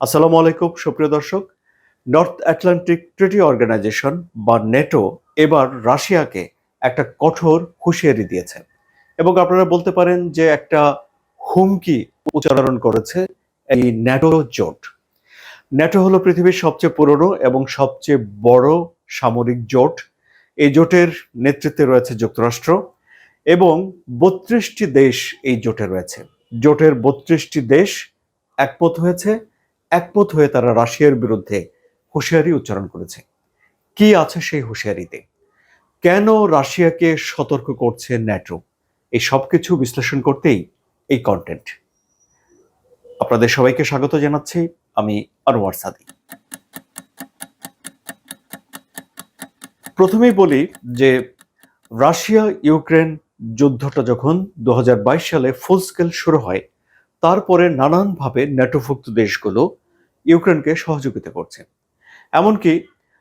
আসসালামু আলাইকুম, সুপ্রিয় দর্শক। নর্থ আটলান্টিক ট্রিটি অর্গানাইজেশন বা নেটো এবার রাশিয়াকে একটা কঠোর হুঁশিয়ারি দিয়েছে। এবং আপনারা বলতে পারেন যে একটা হুমকি উচ্চারণ করেছে এই ন্যাটো জোট। ন্যাটো হলো পৃথিবীর সবচেয়ে পুরনো এবং সবচেয়ে বড় সামরিক জোট। এই জোটের নেতৃত্বে রয়েছে যুক্তরাষ্ট্র এবং বত্রিশটি দেশ এই জোটে রয়েছে। জোটের বত্রিশটি দেশ একমত হয়েছে। একমত হয়ে তারা রাশিয়ার বিরুদ্ধে হুঁশিয়ারি উচ্চারণ করেছে। কি আছে সেই হুঁশিয়ারিতে? কেন রাশিয়াকে সতর্ক করছে ন্যাটো? এই সব কিছু বিশ্লেষণ করতেই এই কন্টেন্ট আপনাদের সবাইকে স্বাগত জানাচ্ছি, আমি আনোয়ার সাদি প্রথমেই বলি যে রাশিয়া ইউক্রেন যুদ্ধটা যখন দু হাজার বাইশ সালে ফুল স্কেল শুরু হয়, তারপরে নানানভাবে ন্যাটোভুক্ত দেশগুলো ইউক্রেনকে সহযোগিতা করছে। এমনকি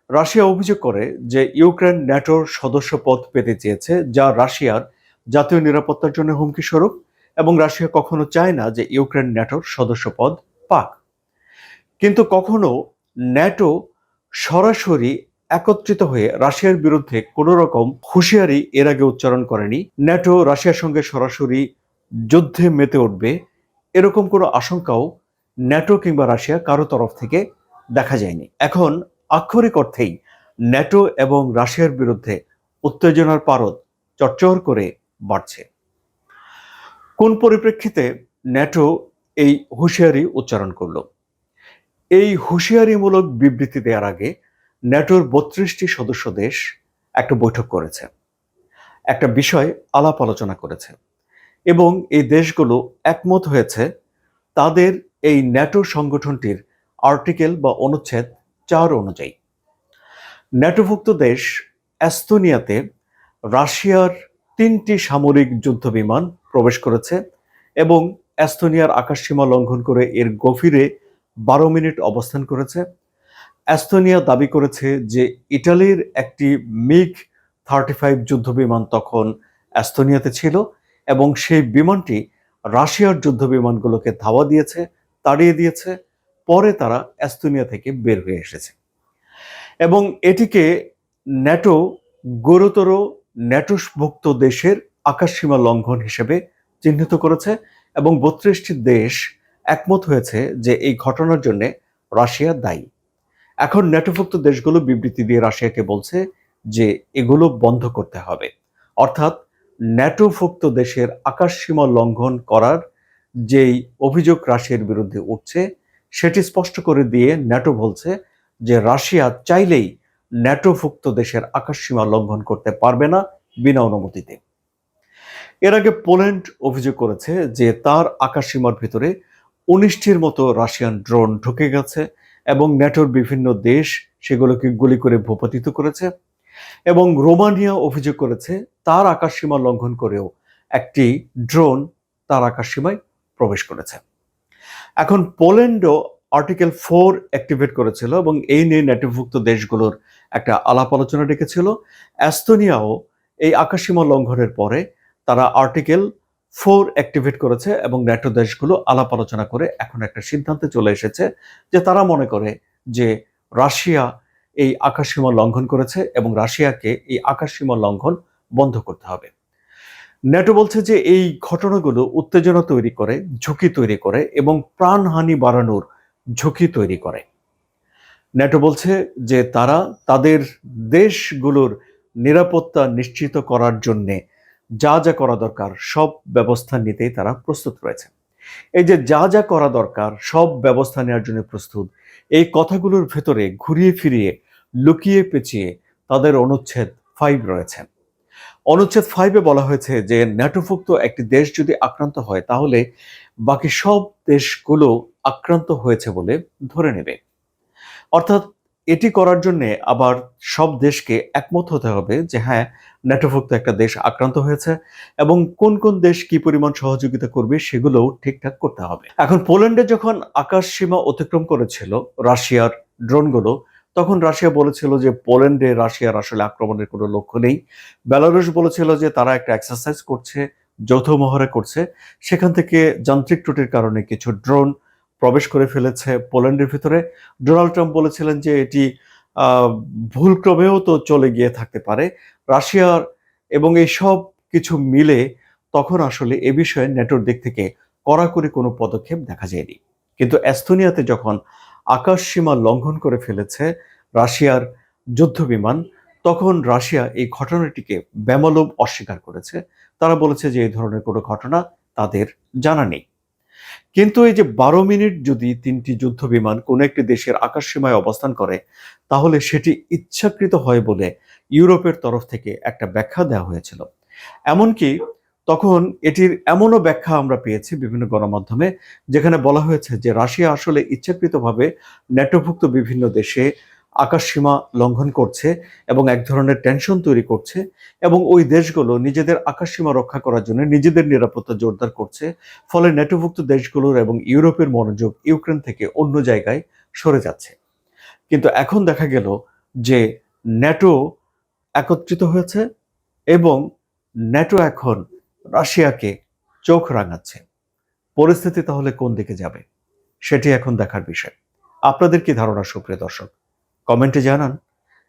রাশিয়া অভিযোগ করে যে ইউক্রেন ন্যাটোর সদস্য পদ পেতে চেয়েছে, যা রাশিয়ার জাতীয় নিরাপত্তার জন্য হুমকি স্বরূপ এবং রাশিয়া কখনো চায় না যে ইউক্রেন ন্যাটোর সদস্য পদ পাক। কিন্তু কখনো ন্যাটো সরাসরি একত্রিত হয়ে রাশিয়ার বিরুদ্ধে কোনো রকম হুঁশিয়ারি এর আগে উচ্চারণ করেনি। ন্যাটো রাশিয়ার সঙ্গে সরাসরি যুদ্ধে মেতে উঠবে, এরকম কোনো আশঙ্কাও ন্যাটো কিংবা রাশিয়া কারও তরফ থেকে দেখা যায়নি। এখন আক্ষরিক অর্থেই ন্যাটো এবং রাশিয়ার বিরুদ্ধে উত্তেজনার পারদ চরচর করে বাড়ছে। কোন পরিপ্রেক্ষিতে ন্যাটো এই হুঁশিয়ারি উচ্চারণ করল? এই হুঁশিয়ারিমূলক বিবৃতি দেওয়ার আগে ন্যাটোর বত্রিশটি সদস্য দেশ একটা বৈঠক করেছে, একটা বিষয় আলাপ আলোচনা করেছে এবং এই দেশগুলো একমত হয়েছে তাদের এই ন্যাটো সংগঠনটির আর্টিকেল বা অনুচ্ছেদ চার অনুযায়ী। ন্যাটোভুক্ত দেশ অ্যাস্তোনিয়াতে রাশিয়ার তিনটি সামরিক যুদ্ধ বিমান প্রবেশ করেছে এবং অ্যাস্তোনিয়ার আকাশসীমা লঙ্ঘন করে এর গভীরে বারো মিনিট অবস্থান করেছে। অ্যাস্তোনিয়া দাবি করেছে যে ইটালির একটি মিগ থার্টি ফাইভ যুদ্ধ বিমান তখন অ্যাস্তোনিয়াতে ছিল এবং সেই বিমানটি রাশিয়ার যুদ্ধ বিমানগুলোকে ধাওয়া দিয়েছে। তাড়িয়ে দিয়েছে। পরে তারা অ্যাস্তোনিয়া থেকে বের হয়ে এসেছে। এবং এটিকে ন্যাটো গুরুতর ন্যাটোভুক্ত দেশের আকাশসীমা লঙ্ঘন হিসেবে চিহ্নিত করেছে এবং বত্রিশটি দেশ একমত হয়েছে যে এই ঘটনার জন্য রাশিয়া দায়ী। এখন ন্যাটোভুক্ত দেশগুলো বিবৃতি দিয়ে রাশিয়াকে বলছে যে এগুলো বন্ধ করতে হবে। অর্থাৎ ন্যাটোভুক্ত দেশের আকাশসীমা লঙ্ঘন করার যেই অভিযোগ রাশিয়ার বিরুদ্ধে উঠছে, সেটি স্পষ্ট করে দিয়ে ন্যাটো বলছে যে রাশিয়া চাইলেই ন্যাটোভুক্ত দেশের আকাশসীমা লঙ্ঘন করতে পারবে না বিনা অনুমতিতে। এর আগে পোল্যান্ড অভিযোগ করেছে যে তার আকাশসীমার ভিতরে উনিশটির মতো রাশিয়ান ড্রোন ঢুকে গেছে এবং ন্যাটোর বিভিন্ন দেশ সেগুলোকে গুলি করে ভূপাতিত করেছে এবং রোমানিয়া অভিযোগ করেছে তার আকাশসীমা লঙ্ঘন করেও একটি ড্রোন তার আকাশসীমায় প্রবেশ করেছে। এখন পোল্যান্ডও আর্টিকেল ফোর অ্যাক্টিভেট করেছিল এবং এই নিয়ে ন্যাটোভুক্ত দেশগুলোর একটা আলাপ আলোচনা ডেকেছিল। অ্যাস্তোনিয়াও এই আকাশসীমা লঙ্ঘনের পরে তারা আর্টিকেল ফোর অ্যাক্টিভেট করেছে এবং ন্যাটো দেশগুলো আলাপ আলোচনা করে এখন একটা সিদ্ধান্তে চলে এসেছে যে তারা মনে করে যে রাশিয়া এই আকাশসীমা লঙ্ঘন করেছে এবং রাশিয়াকে এই আকাশসীমা লঙ্ঘন বন্ধ করতে হবে। ন্যাটো বলছে যে এই ঘটনাগুলো উত্তেজনা তৈরি করে, ঝুঁকি তৈরি করে এবং প্রাণহানি বাড়ানোর ঝুঁকি তৈরি করে। ন্যাটো বলছে যে তারা তাদের দেশগুলোর নিরাপত্তা নিশ্চিত করার জন্যে যা যা করা দরকার সব ব্যবস্থা নিতেই তারা প্রস্তুত রয়েছে। এই যে যা যা করা দরকার সব ব্যবস্থা নেওয়ার জন্য প্রস্তুত, এই কথাগুলোর ভেতরে ঘুরিয়ে ফিরিয়ে, লুকিয়ে পেঁচিয়ে তাদের অনুচ্ছেদ ফাইভ রয়েছে। অনুচ্ছেদ ফাইভে বলা হয়েছে যে ন্যাটোভুক্ত একটি দেশ যদি আক্রান্ত হয়, তাহলে বাকি সব দেশগুলো আক্রান্ত হয়েছে বলে ধরে নেবে। অর্থাৎ এটি করার জন্য আবার সব দেশকে একমত হতে হবে যে হ্যাঁ ন্যাটোভুক্ত একটা দেশ আক্রান্ত হয়েছে এবং কোন কোন দেশ কি পরিমাণ সহযোগিতা করবে সেগুলোও ঠিকঠাক করতে হবে। এখন পোল্যান্ডে যখন আকাশ সীমা অতিক্রম করেছিল, রাশিয়ার ড্রোনগুলো তখন রাশিয়া বলেছিল যে পোল্যান্ডে রাশিয়ার আসলে আক্রমণের কোনো লক্ষ্য নেই। বেলারুশ বলেছিল যে তারা একটা এক্সারসাইজ করছে, যৌথ মহড়া করছে। সেখান থেকে যান্ত্রিক ত্রুটির কারণে কিছু ড্রোন প্রবেশ করে ফেলেছে পোল্যান্ডের ভিতরে। ডোনাল্ড ট্রাম্প বলেছিলেন যে এটি ভুলক্রমেও তো চলে গিয়ে থাকতে পারে। রাশিয়ার এবং এই সব কিছু মিলে তখন আসলে এ বিষয়ে নেটোর দিক থেকে কড়াকড়ি কোনো পদক্ষেপ দেখা যায়নি। কিন্তু এস্তোনিয়াতে যখন আকাশ সীমা লঙ্ঘন করে ফেলেছে রাশিয়ার যুদ্ধ বিমান তখন রাশিয়া এই ঘটনাটিকে বেমালুম অস্বীকার করেছে। তারা বলেছে যে এই ধরনের কোনো ঘটনা তাদের জানা নেই। কিন্তু এই যে বারো মিনিট যদি তিনটি যুদ্ধ বিমান কোনো একটি দেশের আকাশ সীমায় অবস্থান করে, তাহলে সেটি ইচ্ছাকৃত হয় বলে ইউরোপের তরফ থেকে একটা ব্যাখ্যা দেওয়া হয়েছিল। এমনকি তখন এটির এমনও ব্যাখ্যা আমরা পেয়েছি বিভিন্ন গণমাধ্যমে, যেখানে বলা হয়েছে যে রাশিয়া আসলে ইচ্ছাকৃতভাবে ন্যাটোভুক্ত বিভিন্ন দেশে আকাশসীমা লঙ্ঘন করছে এবং এক ধরনের টেনশন তৈরি করছে এবং ওই দেশগুলো নিজেদের আকাশসীমা রক্ষা করার জন্য নিজেদের নিরাপত্তা জোরদার করছে, ফলে ন্যাটোভুক্ত দেশগুলোর এবং ইউরোপের মনোযোগ ইউক্রেন থেকে অন্য জায়গায় সরে যাচ্ছে। কিন্তু এখন দেখা গেল যে ন্যাটো একত্রিত হয়েছে এবং ন্যাটো এখন রাশিয়াকে চোখ রাঙাচ্ছে। পরিস্থিতি তাহলে কোন দিকে যাবে? সেটি এখন দেখার বিষয়। আপনাদের কি ধারণা, সুপ্রিয় দর্শক? কমেন্টে জানান।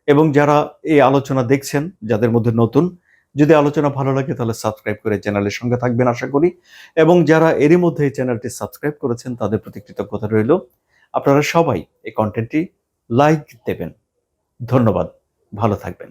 এবং যারা এই আলোচনা দেখছেন, যাদের মধ্যে নতুন, যদি আলোচনা ভালো লাগে, তাহলে সাবস্ক্রাইব করে চ্যানেলের সঙ্গে থাকবেন, আশা করি। এবং যারা এরই মধ্যে এই চ্যানেলটি সাবস্ক্রাইব করেছেন, তাদের প্রতি কৃতজ্ঞতা রইল। আপনারা সবাই এই কন্টেন্টটি লাইক দেবেন। ধন্যবাদ। ভালো থাকবেন।